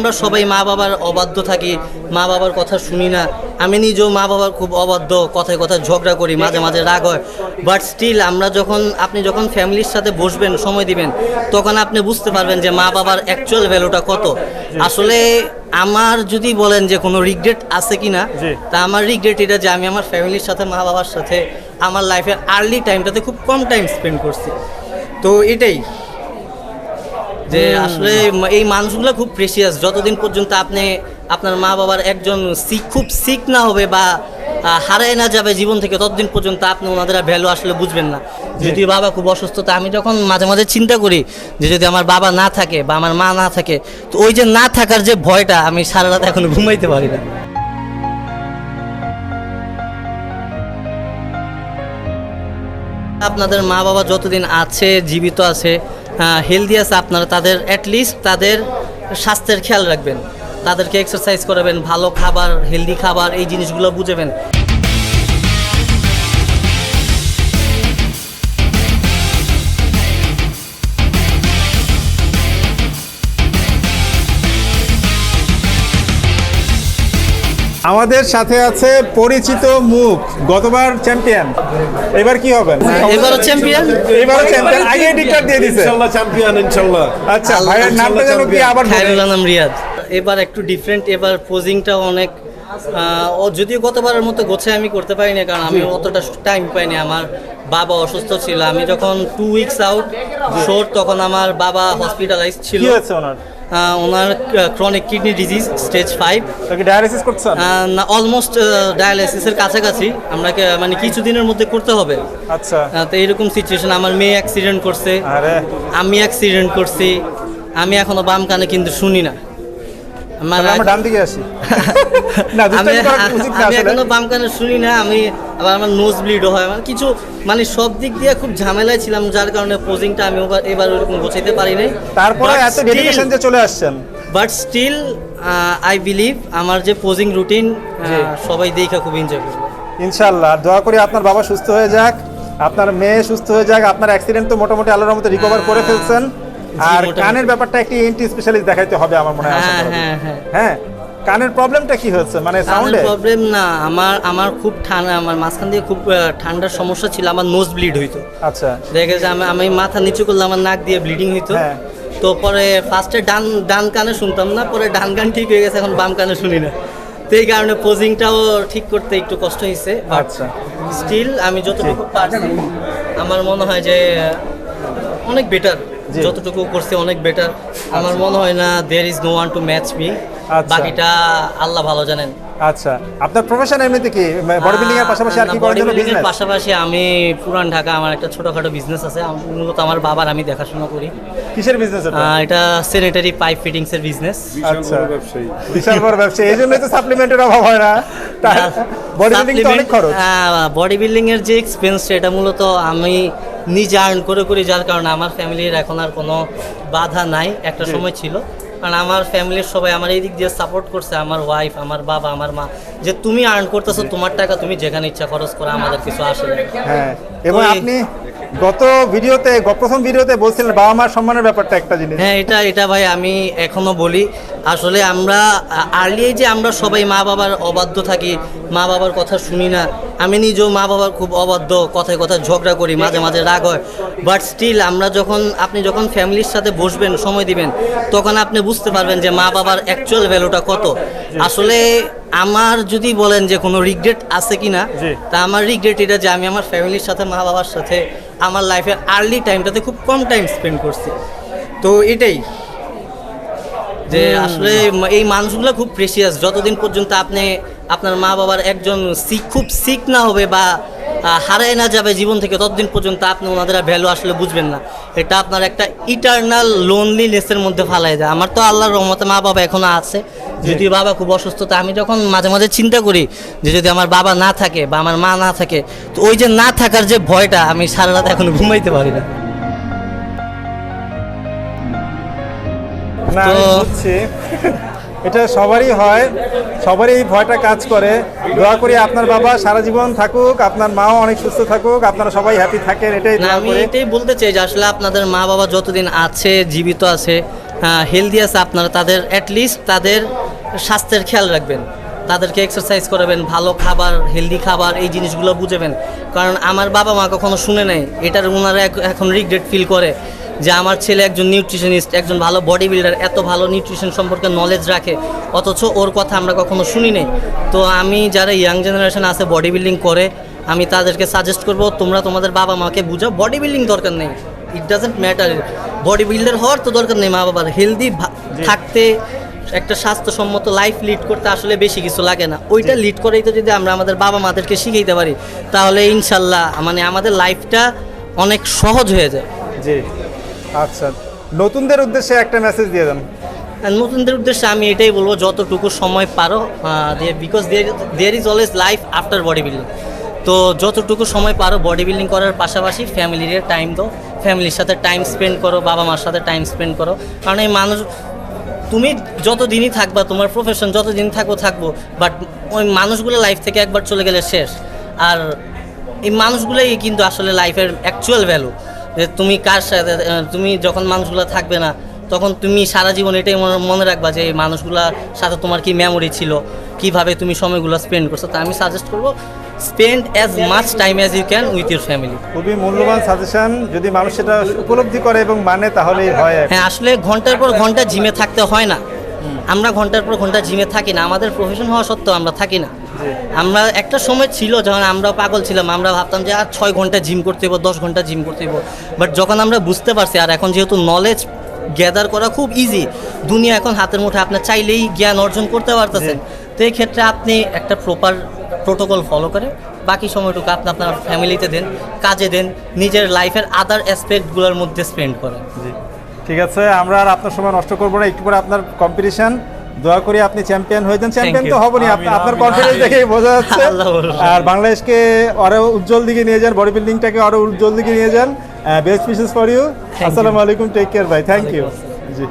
আমরা সবাই মা বাবার অবাধ্য থাকি মা বাবার কথা শুনি না। আমি নিজেও মা বাবার খুব অবাধ্য কথায় কথায় ঝগড়া করি মাঝে মাঝে রাগ হয়। বাট স্টিল আমরা যখন আপনি যখন ফ্যামিলির সাথে বসবেন সময় দিবেন তখন আপনি বুঝতে পারবেন যে মা বাবার অ্যাকচুয়াল ভ্যালুটা কত। আসলে আমার যদি বলেন যে কোনো রিগ্রেট আছে কি না তা আমার রিগ্রেট এটা যে আমি আমার ফ্যামিলির সাথে মা বাবার সাথে আমার লাইফের আর্লি টাইমটাতে খুব কম টাইম স্পেন্ড করছি। তো এটাই। যে আসলে এই মানুষগুলো খুব প্রেশিয়াস যতদিন পর্যন্ত আপনি আপনার মা বাবার একজন শিখ খুব শিখ না হবে বা হারায় না যাবে জীবন থেকে ততদিন পর্যন্ত আপনি ওনাদের ভ্যালু আসলে বুঝবেন না। যদি বাবা খুব অসুস্থ তা আমি যখন মাঝে মাঝে চিন্তা করি যে যদি আমার বাবা না থাকে বা আমার মা না থাকে তো ওই যে না থাকার যে ভয়টা আমি সারা রাত এখন ঘুমাইতে পারি না। আপনাদের মা বাবা যতদিন আছে জীবিত আছে হেলদি আছে আপনারা, তাদের অ্যাটলিস্ট তাদের স্বাস্থ্যের খেয়াল রাখবেন। তাদেরকে এক্সারসাইজ করাবেন, ভালো খাবার হেলদি খাবার, এই জিনিসগুলো বুঝেবেন। আমাদের সাথে আছে পরিচিত মুখ গতবার চ্যাম্পিয়ন এবার কি হবেন এবারও চ্যাম্পিয়ন এবারও চ্যাম্পিয়ন আগে ডিক্লার দিয়ে দিছে। ইনশাল্লাহ চ্যাম্পিয়ন ইনশাল্লাহ। আচ্ছা ভাইয়ের নামটা যেন কি আবার? খায়রুল আলম রিয়াদ। এবার একটু ডিফারেন্ট এবার পোজিংটাও অনেক ও যদিও গতবারের মতো গোছে আমি করতে পারিনি কারণ আমি অতটা টাইম পাইনি। আমার বাবা অসুস্থ ছিল। আমি যখন টু উইকস আউট শোর তখন আমার বাবা হসপিটালাইজ ছিল। কি হয়েছে ওনার chronic kidney disease stage five dialysis করছেন? না অলমোস্ট ডায়ালিসিসের কাছাকাছি। আমরা মানে কিছুদিনের মধ্যে করতে হবে। আচ্ছা। তো এইরকম সিচুয়েশন আমার মেয়ে অ্যাক্সিডেন্ট করছে। আমি অ্যাক্সিডেন্ট করছি। আমি এখনও বাম কানে কিন্তু শুনি না। আমার ডান দিকে আসি। না আমি আমি এখনও বাম কানে শুনি না আমি আবার আমার নোজ ব্লিডও হয়। আমার কিছু মানে সব দিক দিয়ে খুব ঝামেলায় ছিলাম যার কারণে পোজিংটা আমি এবার ওরকম গোছাইতে পারি নাই। তারপরে এত ডেডিকেশন যে চলে আসছেন। বাট স্টিল আই বিলিভ আমার যে পোজিং রুটিন। সবাই দেখে খুব এনজয় করবে। ইনশাল্লাহ দোয়া করি আপনার বাবা সুস্থ হয়ে যাক আপনার মেয়ে সুস্থ হয়ে যাক আপনার অ্যাক্সিডেন্ট তো মোটামুটি আল্লাহর মতো রিকভার করে ফেলছেন। আর। কানের ব্যাপারটা একটি এন্টি স্পেশালিস্ট দেখাইতে হবে আমার মনে হয় আশা হ্যাঁ? কানের প্রবলেমটা কি হচ্ছে মানে সাউন্ডে প্রবলেম না আমার আমার খুব ঠান্ডা আমার মাঝখান দিয়ে খুব ঠান্ডার সমস্যা ছিল আমার নোজ ব্লিড হইতো। আচ্ছা। দেখে যে আমি আমি মাথা নিচু করলে আমার নাক দিয়ে ব্লিডিং হইতো। হ্যাঁ। তো পরে ফার্স্টে ডান ডান কানে শুনতাম না পরে ডান কান ঠিক হয়ে গেছে এখন বাম কানে শুনি না। তো এই কারণে পোজিংটাও ঠিক করতে একটু কষ্ট হয়েছে আচ্ছা। স্টিল আমি যতটুকু পারছি আমার মনে হয় যে অনেক বেটার। যতটুকু করছে অনেক বেটার আমার মনে হয় না there is no one to match me আচ্ছা। বাকিটা আল্লাহ ভালো জানেন। আচ্ছা আপনার প্রফেশন এমনিতে কি? বডি বিল্ডিং এর পাশাপাশি আর কি করার জন্য বিজনেস পাশাপাশি আমি পুরান ঢাকা আমার একটা ছোটখাটো বিজনেস আছে। মূলত আমার বাবার আমি দেখাশোনা করি। কিসের বিজনেস এটা? এটা স্যানিটারি পাইপ ফিটিংস এর বিজনেস আচ্ছা। বিশাল বড় ব্যবসা এই জন্যই তো সাপ্লিমেন্টের অভাব হয় না। বডি বিল্ডিং তো অনেক খরচ। বডি বিল্ডিং এর যে এক্সপেন্স এটা মূলত আমি নিজে আর্ন করে করি যার কারণে আমার ফ্যামিলির এখন আর কোনো বাধা নাই। একটা সময় ছিল। কারণ আমার ফ্যামিলির সবাই আমার এই দিক দিয়ে সাপোর্ট করছে আমার ওয়াইফ আমার বাবা আমার মা। যে তুমি আর্ন করতেছো তোমার টাকা তুমি যেখানে ইচ্ছা খরচ করো আমাদের কিছু আসে হ্যাঁ এবং আপনি গত ভিডিওতে প্রথম ভিডিওতে বলছিলেন বাবা মার সম্মানের ব্যাপারটা একটা জিনিস। হ্যাঁ এটা এটা ভাই আমি এখনও বলি। আসলে আমরা আর্লি যে আমরা সবাই মা বাবার অবাধ্য থাকি মা বাবার কথা শুনি না। আমি নিজেও মা বাবার খুব অবাধ্য কথায় কথায় ঝগড়া করি মাঝে মাঝে রাগ হয়। বাট স্টিল আমরা যখন আপনি যখন ফ্যামিলির সাথে বসবেন সময় দিবেন তখন আপনি বুঝতে পারবেন যে মা বাবার অ্যাকচুয়াল ভ্যালুটা কত। আসলে আমার যদি বলেন যে কোনো রিগ্রেট আছে কি না তা আমার রিগ্রেট এটা যে আমি আমার ফ্যামিলির সাথে মা বাবার সাথে আমার লাইফের আর্লি টাইমটাতে খুব কম টাইম স্পেন্ড করছি। তো এটাই যে আসলে এই মানুষগুলো খুব প্রেশিয়াস যতদিন পর্যন্ত আপনি আপনার মা বাবার একজন শিখ খুব শিখ না হবে বা হারায় না যাবে জীবন থেকে ততদিন পর্যন্ত আপনি ওনাদের ভ্যালু আসলে বুঝবেন না। এটা আপনার একটা ইটার্নাল লোনলিনেসের মধ্যে ফালাই যায় আমার তো আল্লাহর রহমতে মা বাবা এখনও আছে। যদি বাবা খুব অসুস্থ তা আমি যখন মাঝে মাঝে চিন্তা করি যে যদি আমার বাবা না থাকে বা আমার মা না থাকে তো ওই যে না থাকার যে ভয়টা আমি সারা রাত এখন ঘুমাইতে পারি না। তো- এটা সবারই হয় সবারই এই ভয়টা কাজ করে। দোয়া করি আপনার বাবা সারা জীবন থাকুক আপনার মাও অনেক সুস্থ থাকুক আপনারা সবাই হ্যাপি থাকেন এটাই আমি এটাই বলতে চাই যে আসলে আপনাদের মা বাবা যতদিন আছে জীবিত আছে হেলদি আছে আপনারা তাদের অ্যাটলিস্ট তাদের স্বাস্থ্যের খেয়াল রাখবেন। তাদেরকে এক্সারসাইজ করাবেন ভালো খাবার হেলদি খাবার এই জিনিসগুলো বুঝাবেন। কারণ আমার বাবা মা কখনো শুনে নেই এটার ওনারা এখন রিগ্রেট ফিল করে। যে আমার ছেলে একজন নিউট্রিশনিস্ট একজন ভালো বডি বিল্ডার এত ভালো নিউট্রিশন সম্পর্কে নলেজ রাখে অথচ ওর কথা আমরা কখনো শুনি নাই। তো আমি যারা ইয়াং জেনারেশন আছে বডি বিল্ডিং করে আমি তাদেরকে সাজেস্ট করব তোমরা তোমাদের বাবা মাকে বুঝাও বডি বিল্ডিং দরকার নেই। It doesn't matter body builder হওয়ার তো দরকার নেই মা বাবার হেলদি থাকতে একটা স্বাস্থ্যসম্মত লাইফ লিড করতে আসলে বেশি কিছু লাগে না। ওইটা লিড করেই তো যদি আমরা আমাদের বাবা মাদেরকে শিখাইতে পারি তাহলে ইনশাল্লাহ মানে আমাদের লাইফটা অনেক সহজ হয়ে যায়। জি। আচ্ছা নতুনদের উদ্দেশ্যে একটা মেসেজ দিয়ে দেন। নতুনদের উদ্দেশ্যে আমি এটাই বলব, যতটুকু সময় পারো because there is always life after body building তো যতটুকু সময় পারো বডি বিল্ডিং করার পাশাপাশি ফ্যামিলির টাইম দাও ফ্যামিলির সাথে টাইম স্পেন্ড করো বাবা মার সাথে টাইম স্পেন্ড করো। কারণ এই মানুষ, তুমি যত দিনই থাকবা, তোমার প্রফেশন যত দিন থাকব থাকব বাট ওই মানুষগুলো লাইফ থেকে একবার চলে গেলে শেষ। আর এই মানুষগুলোই কিন্তু আসলে লাইফের অ্যাকচুয়াল ভ্যালু যে তুমি কার সাথে তুমি যখন মানুষগুলো থাকবে না তখন তুমি সারা জীবন এটাই মনে- রাখবা যে এই মানুষগুলোর সাথে তোমার কি মেমোরি ছিল কীভাবে তুমি সময়গুলো স্পেন্ড করছ। তা আমি সাজেস্ট করব spend as much time as you can with your family খুবই মূল্যবান সাজেশন যদি মানুষ সেটা উপলব্ধি করে এবং মানে তাহলে হয়। হ্যাঁ আসলে ঘণ্টার পর ঘণ্টা জিমে থাকতে হয় না। আমরা ঘণ্টার পর ঘণ্টা জিমে থাকি না। আমাদের প্রফেশন হওয়া সত্ত্বেও আমরা থাকি না। আমরা একটা সময় ছিল যখন আমরা পাগল ছিলাম আমরা ভাবতাম যে আর ছয় ঘণ্টা জিম করতে হইব দশ ঘণ্টা জিম করতে হইব। বাট যখন আমরা বুঝতে পারছি আর এখন যেহেতু নলেজ গ্যাদার করা খুব ইজি দুনিয়া এখন হাতের মুঠে আপনার চাইলেই জ্ঞান অর্জন করতে পারতেছেন। তো এই ক্ষেত্রে আপনি একটা প্রপার প্রোটোকল ফলো করে বাকি সময়টুকু আপনি আপনার ফ্যামিলিতে দেন কাজে দেন নিজের লাইফের আদার অ্যাসপেক্টগুলোর মধ্যে স্পেন্ড করেন। জি। ঠিক আছে আমরা আর আপনার সময় নষ্ট করব না একটু পরে আপনার কম্পিটিশন দোয়া করি আপনি চ্যাম্পিয়ন হয়ে যান। চ্যাম্পিয়ন তো. হবনি আপনার কনফিডেন্স দেখে দেখেই বোঝা যাচ্ছে। আর বাংলাদেশকে আরও উজ্জ্বল দিকে নিয়ে যান বডি বিল্ডিংটাকে আরও উজ্জ্বল দিকে নিয়ে যান। বেস্ট উইশেস ফর ইউ আসসালামু আলাইকুম টেক কেয়ার ভাই থ্যাংক ইউ জি।